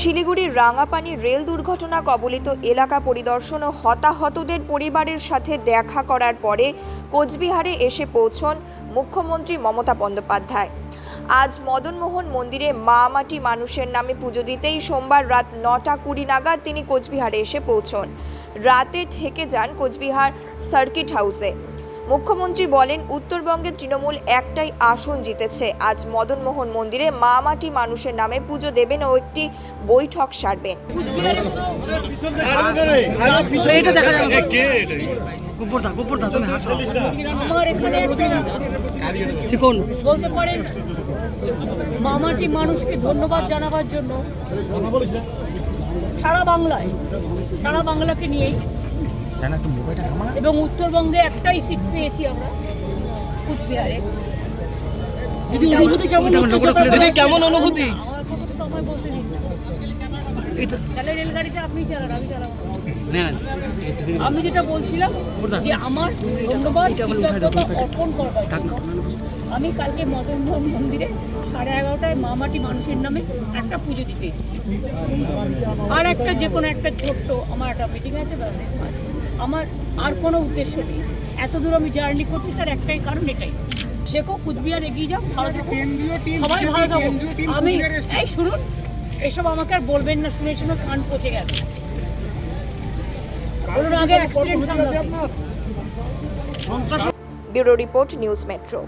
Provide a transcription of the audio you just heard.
শিলিগুড়ির রাঙাপানি রেল দুর্ঘটনা কবলিত এলাকা পরিদর্শন ও হতাহতদের পরিবারের সাথে দেখা করার পরে কোচবিহারে এসে পৌঁছন মুখ্যমন্ত্রী মমতা বন্দ্যোপাধ্যায়। আজ মদনমোহন মন্দিরে মা মাটি মানুষের নামে পুজো দিতেই সোমবার রাত নটা কুড়ি নাগাদ তিনি কোচবিহারে এসে পৌঁছন। রাতে থেকে যান কোচবিহার সার্কিট হাউসে। মুখ্যমন্ত্রী বলেন উত্তরবঙ্গে তৃণমূল একটাই আসন জিতেছে। আজ মদনমোহন মন্দিরে মা মাটি মানুষের নামে পুজো দেবেন ও একটি বৈঠক সারবেন। বলতে পারেন মামাটি মানুষকে ধন্যবাদ জানাবার জন্য সারা বাংলায় সারা বাংলাকে নিয়েই। এবং উত্তরবঙ্গে একটাই সিট পেয়েছি আমরা কুচবিহারে। কেমন অনুভূতি? আমায় বলতে দিন না। তাহলে রেলগাড়িটা আপনি চালান আমি চালাবো আমি যেটা বলছিলাম যে আমার ধন্যবাদ অর্পণ করবার আমি কালকে মদনমোহন মন্দিরে সাড়ে এগারোটায় মামাটি মানুষের নামে একটা পুজো দিতে আর একটা যে কোনো একটা ছোট্ট আমার একটা মিটিং আছে। আমার আর কোনো উদ্দেশ্য নেই। এত দূর আমি জার্নি করছি তার একটাই কারণ এটাই। শেখো কুচবিহার এগিয়ে যাও ভালো থাকো। সবাই ভালো থাকো। আমি এই শুনুন এসব আমাকে আর বলবেন না শুনে শুনে কান পচে গেছে। Accident bureau report news metro.